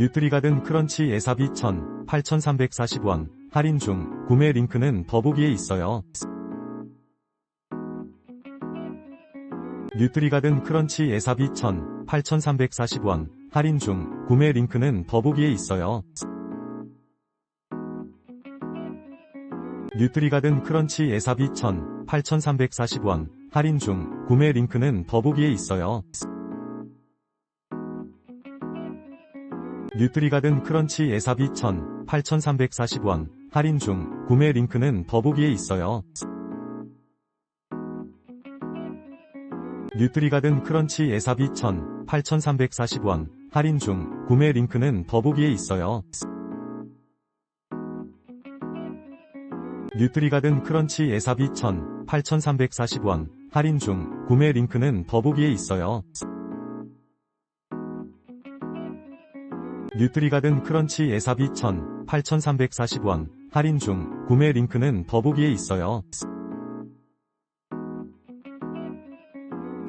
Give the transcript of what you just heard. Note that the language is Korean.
뉴트리가 든 크런치 예사비 1,000, 8,340원, 할인 중, 구매 링크는 더보기에 있어요. 뉴트리가 든 크런치 예사비 1,000, 8,340원, 할인 중, 구매 링크는 더보기에 있어요. 뉴트리가 든 크런치 예사비 1,000, 8,340원, 할인 중, 구매 링크는 더보기에 있어요. 뉴트리가 든 크런치 예사비 1,000, 8,340원, 할인 중, 구매 링크는 더보기에 있어요. 뉴트리가 든 크런치 예사비 1,000, 8,340원, 할인 중, 구매 링크는 더보기에 있어요. 뉴트리가 든 크런치 예사비 1,000, 8,340원, 할인 중, 구매 링크는 더보기에 있어요. 뉴트리가 든 크런치 예사비 1,000, 8,340원, 할인 중, 구매 링크는 더보기에 있어요.